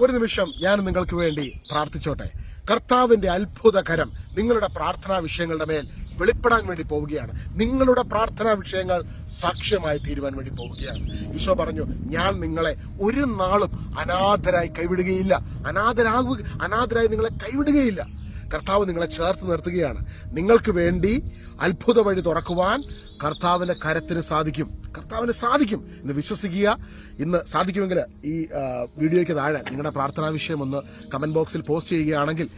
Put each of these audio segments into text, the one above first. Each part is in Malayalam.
ഒരു നിമിഷം ഞാൻ നിങ്ങൾക്ക് വേണ്ടി പ്രാർത്ഥിച്ചോട്ടെ. കർത്താവിന്റെ അത്ഭുതകരം നിങ്ങളുടെ പ്രാർത്ഥനാ വിഷയങ്ങളുടെ മേൽ വെളിപ്പെടാൻ വേണ്ടി പോവുകയാണ്. നിങ്ങളുടെ പ്രാർത്ഥനാ വിഷയങ്ങൾ സാക്ഷ്യമായി തീരുവാൻ വേണ്ടി പോവുകയാണ്. ഈശോ പറഞ്ഞു ഞാൻ നിങ്ങളെ ഒരു നാളും അനാഥരായി കൈവിടുകയില്ല. അനാഥരാകുക അനാഥരായി നിങ്ങളെ കൈവിടുകയില്ല. കർത്താവ് നിങ്ങളെ ചേർത്ത് നിർത്തുകയാണ്. നിങ്ങൾക്ക് വേണ്ടി അത്ഭുത വഴി തുറക്കുവാൻ കർത്താവിന്റെ കരത്തിന് സാധിക്കും. കർത്താവിന് സാധിക്കും എന്ന് വിശ്വസിക്കുക. ഇന്ന് സാധിക്കുമെങ്കിൽ ഈ വീഡിയോയ്ക്ക് താഴെ നിങ്ങളുടെ പ്രാർത്ഥനാ വിഷയം ഒന്ന് കമന്റ് ബോക്സിൽ പോസ്റ്റ് ചെയ്യുകയാണെങ്കിൽ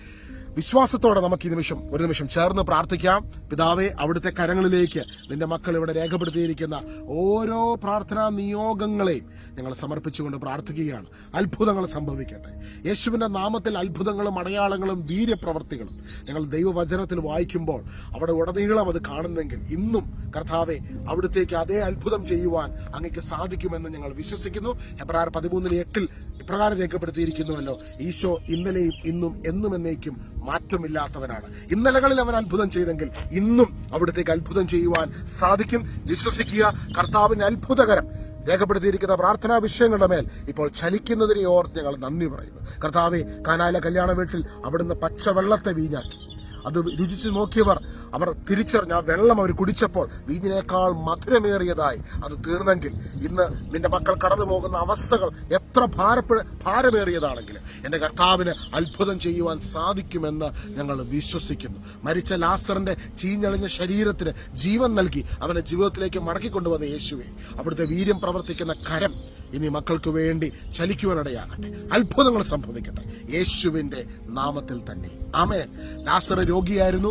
വിശ്വാസത്തോടെ നമുക്ക് ഈ നിമിഷം ഒരു നിമിഷം ചേർന്ന് പ്രാർത്ഥിക്കാം. പിതാവെ അവിടുത്തെ കരങ്ങളിലേക്ക് നിന്റെ മക്കൾ ഇവിടെ രേഖപ്പെടുത്തിയിരിക്കുന്ന ഓരോ പ്രാർത്ഥനാ നിയോഗങ്ങളെയും ഞങ്ങൾ സമർപ്പിച്ചുകൊണ്ട് പ്രാർത്ഥിക്കുകയാണ്. അത്ഭുതങ്ങൾ സംഭവിക്കട്ടെ. യേശുവിന്റെ നാമത്തിൽ അത്ഭുതങ്ങളും അടയാളങ്ങളും വീര്യപ്രവർത്തികളും ഞങ്ങൾ ദൈവവചനത്തിൽ വായിക്കുമ്പോൾ അവിടെ ഉടനീളം അത് കാണുന്നെങ്കിൽ ഇന്നും കർത്താവെ അവിടുത്തേക്ക് അതേ അത്ഭുതം ചെയ്യുവാൻ അങ്ങക്ക് സാധിക്കുമെന്ന് ഞങ്ങൾ വിശ്വസിക്കുന്നു. എബ്രാർ പതിമൂന്നിന് എട്ടിൽ ഇപ്രകാരം രേഖപ്പെടുത്തിയിരിക്കുന്നുവല്ലോ ഈശോ ഇന്നലെയും ഇന്നും എന്നും എന്നേക്കും മാറ്റമില്ലാത്തവനാണ്. ഇന്നലകളിൽ അവൻ അത്ഭുതം ചെയ്തെങ്കിൽ ഇന്നും അവിടത്തേക്ക് അത്ഭുതം ചെയ്യുവാൻ സാധിക്കും. വിശ്വസിക്കുക കർത്താവിന്റെ അത്ഭുതകരം. രേഖപ്പെടുത്തിയിരിക്കുന്ന പ്രാർത്ഥനാ വിഷയങ്ങളുടെ മേൽ ഇപ്പോൾ ചലിക്കുന്നതിനെ ഓർത്ത് ഞങ്ങൾ നന്ദി പറയുന്നു. കർത്താവെ കാനാല കല്യാണ വീട്ടിൽ അവിടുന്ന് പച്ചവെള്ളത്തെ വീഞ്ഞാക്കി. അത് രുചിച്ചു നോക്കിയവർ അവർ തിരിച്ചറിഞ്ഞ ആ വെള്ളം അവർ കുടിച്ചപ്പോൾ വീഞ്ഞിനേക്കാൾ മധുരമേറിയതായി അത് തീർന്നെങ്കിൽ ഇന്ന് നിന്റെ മക്കൾ കടന്നു പോകുന്ന അവസ്ഥകൾ എത്ര ഭാരപ്പെ ഭാരമേറിയതാണെങ്കിലും എന്റെ കർത്താവിന് അത്ഭുതം ചെയ്യുവാൻ സാധിക്കുമെന്ന് ഞങ്ങൾ വിശ്വസിക്കുന്നു. മരിച്ച ലാസറിന്റെ ചീഞ്ഞളിഞ്ഞ ശരീരത്തിന് ജീവൻ നൽകി അവനെ ജീവിതത്തിലേക്ക് മടക്കിക്കൊണ്ടുവന്ന യേശുവെ അവിടുത്തെ വീര്യം പ്രവർത്തിക്കുന്ന കരം ഇനി മക്കൾക്ക് വേണ്ടി ചലിക്കുവാനിടയാകട്ടെ അത്ഭുതങ്ങൾ സംഭവിക്കട്ടെ. യേശുവിന്റെ നാമത്തിൽ തന്നെ. ആമേ ലാസർ രോഗിയായിരുന്നു.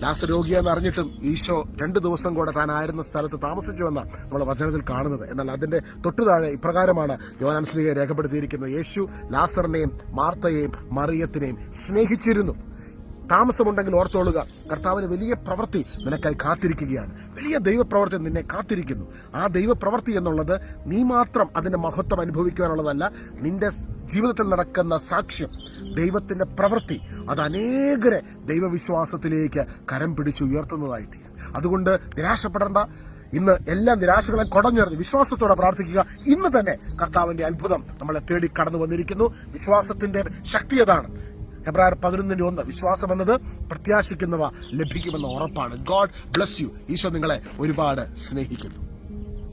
ലാസർ രോഗിയെന്ന് അറിഞ്ഞിട്ടും ഈശോ രണ്ട് ദിവസം കൂടെ താൻ ആയിരുന്ന സ്ഥലത്ത് താമസിച്ചുവെന്ന നമ്മൾ വചനത്തിൽ കാണുന്നത്. എന്നാൽ അതിന്റെ തൊട്ടു താഴെ ഇപ്രകാരമാണ് യോനാൻ സ്ലീഹ രേഖപ്പെടുത്തിയിരിക്കുന്നത്. യേശു ലാസറിനെയും മാർത്തയെയും മറിയത്തിനെയും സ്നേഹിച്ചിരുന്നു. താമസമുണ്ടെങ്കിൽ ഓർത്തോളുക കർത്താവിന് വലിയ പ്രവൃത്തി നിനക്കായി കാത്തിരിക്കുകയാണ്. വലിയ ദൈവപ്രവൃത്തി നിന്നെ കാത്തിരിക്കുന്നു. ആ ദൈവപ്രവൃത്തി എന്നുള്ളത് നീ മാത്രം അതിന്റെ മഹത്വം അനുഭവിക്കുവാനുള്ളതല്ല നിന്റെ ജീവിതത്തിൽ നടക്കുന്ന സാക്ഷ്യം ദൈവത്തിന്റെ പ്രവൃത്തി അത് അനേകരെ ദൈവവിശ്വാസത്തിലേക്ക് കരം പിടിച്ച് ഉയർത്തുന്നതായി തീരും അതുകൊണ്ട് നിരാശപ്പെടേണ്ട. ഇന്ന് എല്ലാ നിരാശകളെ കുടഞ്ഞെറിഞ്ഞ് വിശ്വാസത്തോടെ പ്രാർത്ഥിക്കുക. ഇന്ന് തന്നെ കർത്താവിന്റെ അത്ഭുതം നമ്മളെ തേടി കടന്നു വന്നിരിക്കുന്നു. വിശ്വാസത്തിന്റെ ശക്തി അതാണ് ഹെബ്രായർ പതിനൊന്നിന്റെ ഒന്ന് വിശ്വാസം എന്നത് പ്രത്യാശിക്കുന്നവ ലഭിക്കുമെന്ന ഉറപ്പാണ്. God bless you. ഈശോ നിങ്ങളെ ഒരുപാട് സ്നേഹിക്കുന്നു.